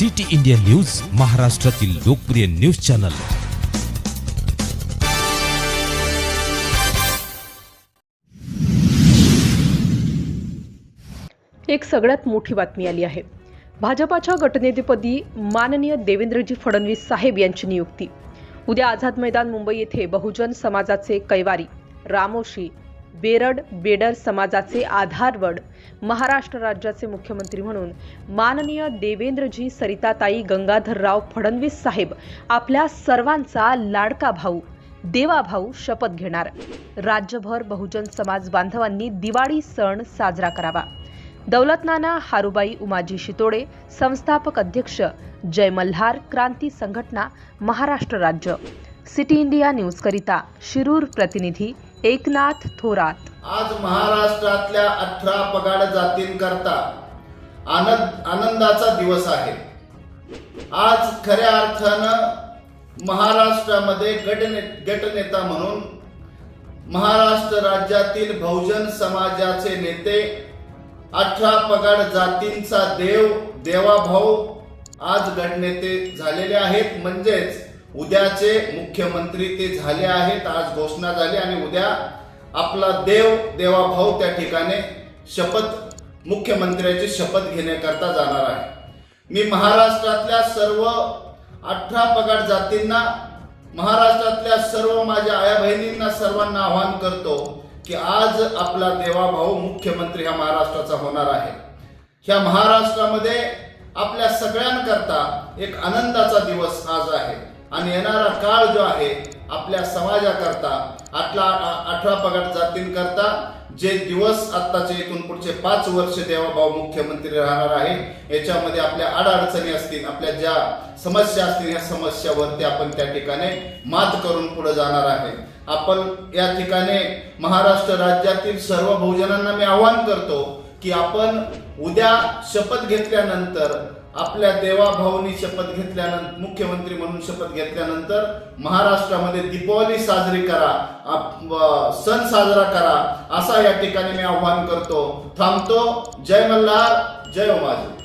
City India news महाराष्ट्रातील लोकप्रिय news channel. एक सगळ्यात मोठी बातमी आली आहे. भाजपाच्या गटनेतेपदी माननीय देवेंद्रजी फडणवीस साहेब यांची नियुक्ती. उद्या आझाद मैदान मुंबई येथे बहुजन समाजाचे कैवारी रामोशी बेरड बेडर समाजाचे आधारवड महाराष्ट्र राज्याचे मुख्यमंत्री म्हणून माननीय देवेंद्रजी सरिताताई गंगाधरराव फडणवीस साहेब आपल्या सर्वांचा लाडका भाऊ देवाभाऊ शपथ घेणार. राज्यभर बहुजन समाज बांधवांनी दिवाळी सण साजरा करावा. दौलतनाना हारुबाई उमाजी शितोडे संस्थापक अध्यक्ष जय मल्हार क्रांती संघटना महाराष्ट्र राज्य. सिटी इंडिया न्यूजकरिता शिरूर प्रतिनिधी एकनाथ थोरात. आज महाराष्ट्रातल्या अठरा पगाड जातींकरता आनंद आनंदाचा दिवस आहे. आज खऱ्या अर्थानं महाराष्ट्रामध्ये गटने गटनेता म्हणून महाराष्ट्र राज्यातील बहुजन समाजाचे नेते अठरा पगाड जातींचा देव देवाभाऊ आज गटनेते झालेले आहेत. म्हणजेच उद्याचे मुख्यमंत्री ते झाले आहेत आज घोषणा झाली आणि उद्या आपला देव देवाभाऊ त्या ठिकाणी शपथ मुख्यमंत्र्याची शपथ घेण्याकरता जाणार आहे. मी महाराष्ट्रातल्या सर्व अठरा पगार जातींना महाराष्ट्रातल्या सर्व माझ्या आया बहिणींना सर्वांना आवाहन करतो की आज आपला देवाभाऊ मुख्यमंत्री ह्या महाराष्ट्राचा होणार आहे. ह्या महाराष्ट्रामध्ये आपल्या सगळ्यांकरता एक आनंदाचा दिवस आज आहे. आणि येणारा काळ जो आहे आपल्या समाजाकरता आठला आठवा पगार जातींकरता जे दिवस आत्ताचे इथून पुढचे पाच वर्ष देवाभाऊ मुख्यमंत्री राहणार आहे याच्यामध्ये आपल्या अडचणी असतील आपल्या ज्या समस्या असतील या समस्यावरती आपण त्या ठिकाणी मात करून पुढे जाणार आहे. आपण या ठिकाणी महाराष्ट्र राज्यातील सर्व बहुजनांना मी आवाहन करतो की आपण उद्या शपथ घेतल्यानंतर आपल्या देवाभाऊनी शपथ घेतल्यानंतर मुख्यमंत्री म्हणून शपथ घेतल्यानंतर महाराष्ट्रामध्ये दीपावली साजरी करा सण साजरा करा असा या ठिकाणी मी आव्हान करतो. थांबतो. जय मल्हार जय उमाजी.